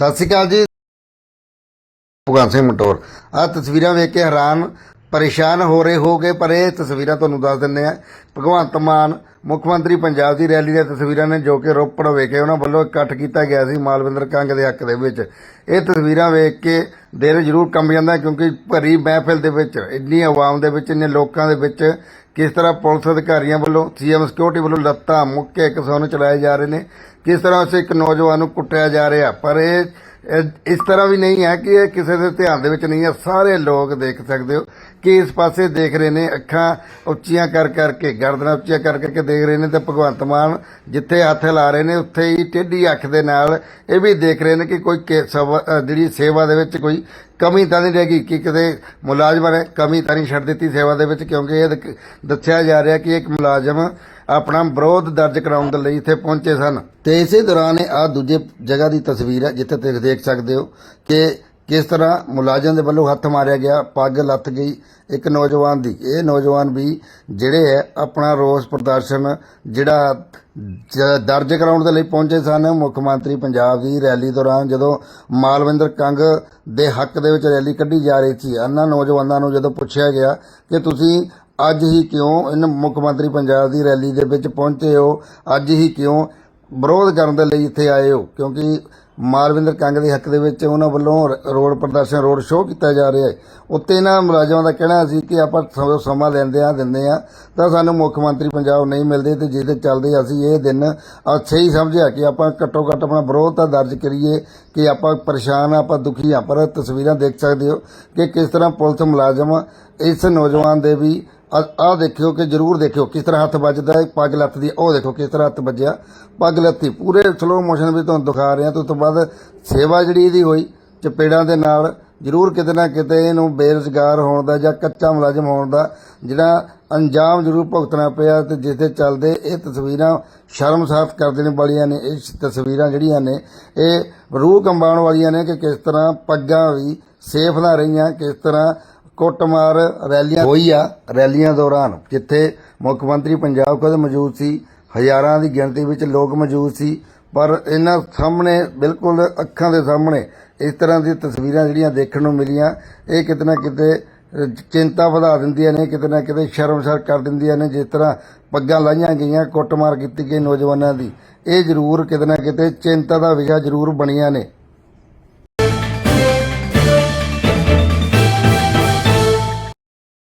ਸਤਿ ਸ਼੍ਰੀ ਅਕਾਲ ਜੀ। ਭਗਵਾਨ ਸਿੰਘ ਮਟੋਰ। ਆ ਤਸਵੀਰਾਂ ਵੇਖ ਕੇ ਹੈਰਾਨ, ਪਰੇਸ਼ਾਨ ਹੋ ਰਹੇ ਹੋਗੇ, ਪਰ ਇਹ ਤਸਵੀਰਾਂ ਤੁਹਾਨੂੰ ਦੱਸ ਦਿੰਦੇ ਆ ਭਗਵੰਤ ਮਾਨ, ਮੁੱਖ ਮੰਤਰੀ ਪੰਜਾਬ ਦੀ ਰੈਲੀ ਦੀਆਂ ਤਸਵੀਰਾਂ ਨੇ ਜੋ ਕਿ ਰੋਪੜ ਵਿਖੇ। ਉਹਨਾਂ ਵੱਲੋਂ ਇਕੱਠ ਕੀਤਾ ਗਿਆ ਸੀ ਮਾਲਵਿੰਦਰ ਕੰਗ ਦੇ ਹੱਕ ਦੇ ਵਿੱਚ। ਇਹ ਤਸਵੀਰਾਂ ਵੇਖ ਕੇ ਦਿਲ ਜ਼ਰੂਰ ਕੰਬ ਜਾਂਦਾ ਕਿਉਂਕਿ ਭਰੀ ਮਹਿਫਿਲ ਦੇ ਵਿੱਚ, ਇੰਨੀ ਆਵਾਮ ਦੇ ਵਿੱਚ, ਇੰਨੇ ਲੋਕਾਂ ਦੇ ਵਿੱਚ ਕਿਸ ਤਰ੍ਹਾਂ ਪੁਲਿਸ ਅਧਿਕਾਰੀਆਂ ਵੱਲੋਂ ਸੀਐਮ ਸਿਕਿਉਰਿਟੀ ਵੱਲੋਂ ਲੱਤਾਂ ਮੁੱਕੇ ਕਿਸਾਨ ਨੂੰ ਚਲਾਏ ਜਾ ਰਹੇ ਨੇ, ਕਿਸ ਤਰ੍ਹਾਂ ਉਸ ਇੱਕ ਨੌਜਵਾਨ ਨੂੰ ਕੁੱਟਿਆ ਜਾ ਰਿਹਾ, ਪਰ ਇਹ ਇਸ ਤਰ੍ਹਾਂ ਵੀ ਨਹੀਂ ਹੈ ਕਿ ਇਹ ਕਿਸੇ ਦੇ ਧਿਆਨ ਦੇ ਵਿੱਚ ਨਹੀਂ ਹੈ, ਸਾਰੇ ਲੋਕ ਦੇਖ ਸਕਦੇ ਹੋ ਕਿ ਇਸ ਪਾਸੇ ਦੇਖ ਰਹੇ ਨੇ, ਅੱਖਾਂ ਉੱਚੀਆਂ ਕਰ ਕਰਕੇ, ਗਰਦਨਾਂ ਉੱਚੀਆਂ ਕਰ ਕਰਕੇ ਦੇਖ ਰਹੇ ਨੇ ਤੇ ਭਗਵੰਤ ਮਾਨ ਜਿੱਥੇ ਹੱਥ ਲਾ ਰਹੇ ਨੇ, ਉੱਥੇ ਹੀ ਟੇਢੀ ਅੱਖ ਦੇ ਨਾਲ ਇਹ ਵੀ ਦੇਖ ਰਹੇ ਨੇ ਕਿ ਕੋਈ ਕੇ- ਸਵਾ- ਜਿਹੜੀ ਸੇਵਾ ਦੇ ਵਿੱਚ ਕੋਈ ਕਮੀ ਤਾਂ ਨਹੀਂ ਰਹੇਗੀ ਕਿ ਕਿਤੇ ਮੁਲਾਜ਼ਮਾਂ ਨੇ ਕਮੀ ਤਾਂ ਨਹੀਂ ਛੱਡ ਦਿੱਤੀ ਸੇਵਾ ਦੇ ਵਿੱਚ, ਕਿਉਂਕਿ ਇਹ ਦਕ- ਦੱਸਿਆ ਜਾ ਰਿਹਾ ਕਿ ਇੱਕ ਮੁਲਾਜ਼ਮ ਆਪਣਾ ਵਿਰੋਧ ਦਰਜ ਕਰਾਉਣ ਦੇ ਲਈ ਇੱਥੇ ਪਹੁੰਚੇ ਸਨ। ਤੇ ਇਸੇ ਦੌਰਾਨ ਇਹ ਆਹ ਦੂਜੇ ਜਗ੍ਹਾ ਦੀ ਤਸਵੀਰ ਹੈ, ਜਿੱਥੇ ਤੁਸੀਂ ਦੇਖ ਸਕਦੇ ਹੋ ਕਿ ਕਿਸ ਤਰ੍ਹਾਂ ਮੁਲਾਜ਼ਮ ਦੇ ਵੱਲੋਂ ਹੱਥ ਮਾਰਿਆ ਗਿਆ, ਪੱਗ ਲੱਥ ਗਈ, ਇੱਕ ਨੌਜਵਾਨ ਦੀ। ਇਹ ਨੌਜਵਾਨ ਵੀ ਜਿਹੜੇ ਹੈ, ਆਪਣਾ ਰੋਸ ਪ੍ਰਦਰਸ਼ਨ ਜਿਹੜਾ ਜ- ਦਰਜ ਕਰਾਉਣ ਦੇ ਲਈ ਪਹੁੰਚੇ ਸਨ। ਮੁੱਖ ਮੰਤਰੀ ਪੰਜਾਬ ਦੀ ਰੈਲੀ ਦੌਰਾਨ ਜਦੋਂ ਮਾਲਵਿੰਦਰ ਕੰਗ ਦੇ ਹੱਕ ਦੇ ਵਿੱਚ ਰੈਲੀ ਕੱਢੀ ਜਾ ਰਹੀ ਸੀ, ਇਹਨਾਂ ਨੌਜਵਾਨਾਂ ਨੂੰ ਜਦੋਂ ਪੁੱਛਿਆ ਗਿਆ ਕਿ ਤੁਸੀਂ ਅੱਜ ਹੀ ਕਿਉਂ ਇਨ ਮੁੱਖ ਮੰਤਰੀ ਪੰਜਾਬ ਦੀ ਰੈਲੀ ਦੇ ਵਿੱਚ ਪਹੁੰਚੇ ਹੋ? ਅੱਜ ਹੀ ਕਿਉਂ ਵਿਰੋਧ ਕਰਨ ਦੇ ਲਈ ਇੱਥੇ ਆਏ ਹੋ? ਕਿਉਂਕਿ ਮਾਲਵਿੰਦਰ ਕੰਗ ਦੇ ਹੱਕ ਦੇ ਵਿੱਚ ਉਹਨਾਂ ਵੱਲੋਂ ਰ- ਰੋਡ ਪ੍ਰਦਰਸ਼ਨ, ਰੋਡ ਸ਼ੋਅ ਕੀਤਾ ਜਾ ਰਿਹਾ ਹੈ। ਉੱਤੇ ਇਹਨਾਂ ਮੁਲਾਜ਼ਮਾਂ ਦਾ ਕਹਿਣਾ ਸੀ ਕਿ ਆਪਾਂ ਸਮਾਂ ਸਮਾਂ ਲੈਂਦੇ ਆ ਦਿੰਦੇ ਆ ਤਾਂ ਸਾਨੂੰ ਮੁੱਖ ਮੰਤਰੀ ਪੰਜਾਬ ਨਹੀਂ ਮਿਲਦੇ ਤੇ ਜਿਹਦੇ ਚੱਲਦੇ ਅਸੀਂ ਇਹ ਦਿਨ ਅੱਛੇ ਹੀ ਸਮਝਿਆ ਕਿ ਆਪਾਂ ਘੱਟੋ ਘੱਟ ਆਪਣਾ ਵਿਰੋਧ ਤਾਂ ਦਰਜ ਕਰੀਏ ਕਿ ਆਪਾਂ ਪਰੇਸ਼ਾਨ ਆ ਆਪਾਂ ਦੁਖੀ ਆ ਪਰ ਤਸਵੀਰਾਂ ਦੇਖ ਸਕਦੇ ਹੋ ਕਿ ਕਿਸ ਤਰ੍ਹਾਂ ਪੁਲਿਸ ਮੁਲਾਜ਼ਮ ਇਸ ਨੌਜਵਾਨ ਦੇ ਵੀ ਆਹ ਦੇਖਿਓ ਕਿ ਜਰੂਰ ਦੇਖਿਓ ਕਿਸ ਤਰ੍ਹਾਂ ਹੱਥ ਵੱਜਦਾ ਹੈ, ਪੱਗ ਲੱਥਦੀ ਦੀ, ਉਹ ਦੇਖੋ ਕਿਸ ਤਰ੍ਹਾਂ ਹੱਥ ਵੱਜਿਆ। ਪੱਗ ਲੱਥੀ ਪੂਰੇ ਸਲੋ ਮੋਸ਼ਨ ਵਿੱਚ ਤੁਹਾਨੂੰ ਦਿਖਾ ਰਿਹਾ। ਤੇ ਉਸ ਤੋਂ ਬਾਅਦ ਸੇਵਾ ਜਿਹੜੀ ਇਹਦੀ ਹੋਈ, ਚਪੇੜਾਂ ਦੇ ਨਾਲ ਜਰੂਰ ਕਿਤੇ ਨਾ ਕਿਤੇ ਇਹਨੂੰ ਬੇਰੁਜ਼ਗਾਰ ਹੋਣ ਦਾ ਜਾਂ ਕੱਚਾ ਮੁਲਾਜ਼ਮ ਹੋਣ ਦਾ ਜਿਹੜਾ ਅੰਜਾਮ ਜਰੂਰ ਭੁਗਤਣਾ ਪਿਆ ਤੇ ਜਿਸ ਦੇ ਚੱਲਦੇ ਇਹ ਤਸਵੀਰਾਂ ਸ਼ਰਮਸਾਰ ਕਰ ਦੇਣ ਵਾਲੀਆਂ ਨੇ। ਇਹ ਤਸਵੀਰਾਂ ਜਿਹੜੀਆਂ ਨੇ, ਇਹ ਰੂਹ ਕੰਬਾਉਣ ਵਾਲੀਆਂ ਨੇ ਕਿ ਕਿਸ ਤਰ੍ਹਾਂ ਪੱਗਾਂ ਵੀ ਸੇਫ ਨਾ ਰਹੀਆਂ, ਕਿਸ ਤਰ੍ਹਾਂ ਕੁੱਟਮਾਰ ਰੈਲੀਆਂ ਹੋਈ ਆ, ਰੈਲੀਆਂ ਦੌਰਾਨ ਜਿੱਥੇ ਮੁੱਖ ਮੰਤਰੀ ਪੰਜਾਬ ਖੁਦ ਮੌਜੂਦ ਸੀ, ਹਜ਼ਾਰਾਂ ਦੀ ਗਿਣਤੀ ਵਿੱਚ ਲੋਕ ਮੌਜੂਦ ਸੀ, ਪਰ ਇਹਨਾਂ ਸਾਹਮਣੇ ਬਿਲਕੁਲ ਅੱਖਾਂ ਦੇ ਸਾਹਮਣੇ ਇਸ ਤਰ੍ਹਾਂ ਦੀ ਤਸਵੀਰਾਂ ਜਿਹੜੀਆਂ ਦੇਖਣ ਨੂੰ ਮਿਲੀਆਂ, ਇਹ ਕਿਤੇ ਨਾ ਕਿਤੇ ਚਿੰਤਾ ਵਧਾ ਦਿੰਦੀਆਂ ਨੇ, ਕਿਤੇ ਨਾ ਕਿਤੇ ਸ਼ਰਮਸਾਰ ਕਰ ਦਿੰਦੀਆਂ ਨੇ, ਜਿਸ ਤਰ੍ਹਾਂ ਪੱਗਾਂ ਲਾਈਆਂ ਗਈਆਂ, ਕੁੱਟਮਾਰ ਕੀਤੀ ਗਈ ਨੌਜਵਾਨਾਂ ਦੀ। ਇਹ ਜ਼ਰੂਰ ਕਿਤੇ ਨਾ ਕਿਤੇ ਚਿੰਤਾ ਦਾ ਵਿਸ਼ਾ ਜ਼ਰੂਰ ਬਣੀਆਂ ਨੇ।